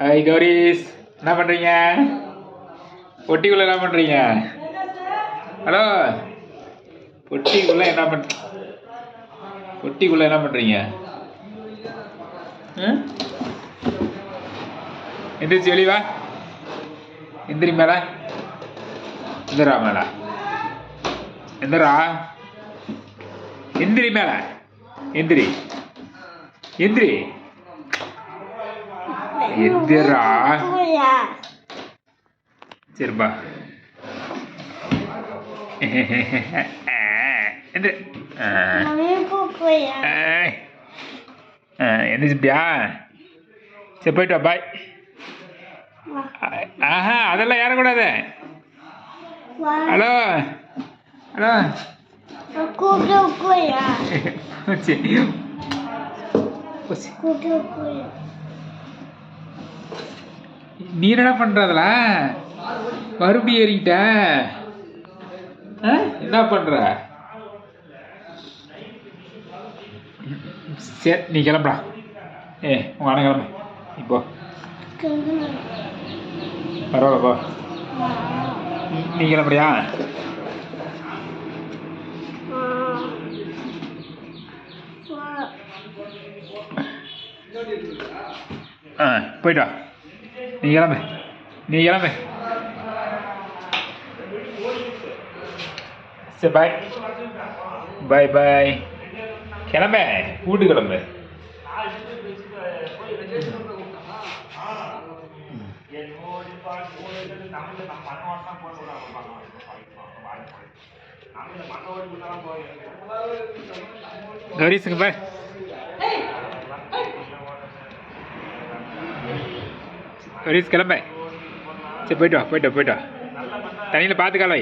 Hi Gowri's என்ன பண்ணுறீங்க பொட்டிக்குள்ளே என்ன பண்ணுறீங்க ஹலோ? பொட்டிக்குள்ளே என்ன பண் பொட்டிக்குள்ளே என்ன பண்ணுறீங்க எந்திரிச்சு வெளிவா எந்திரி மேல. எந்திரா மேல. எந்திரா. எந்திரி மேல. எந்திரி. எந்திரி. எந்திரா. சரிப்பா. எந்திரிச்சிட்டியா சரி போயிட்டு வா பாய். ஆஹா அதெல்லாம் ஏறக்கூடாது. ஹலோ. ஹலோ. சரி. போச்சு. நீ என்ன பண்ணுறதுல அதுல ஏறிக்கிட்ட. ஆ? என்ன பண்ணுற சரி நீ கிளம்புடா. ஏ உன் அண்ணன் கிளம்பு. இப்போ பரவாயில்ல போ. நீ- கிளம்புறியா? ஆ போயிட்டா நீ கிளம்பு நீ கிளம்பு சரி பாய் பாய் பாய் கிளம்பு. வீட்டு கிளம்பு கௌரிஸுங்க பாய் கௌரிஸ் கிளம்ப. சரி போய்ட்டு வா போய்ட்டு போய்ட்டு வா. தண்ணியில் பார்த்து காலை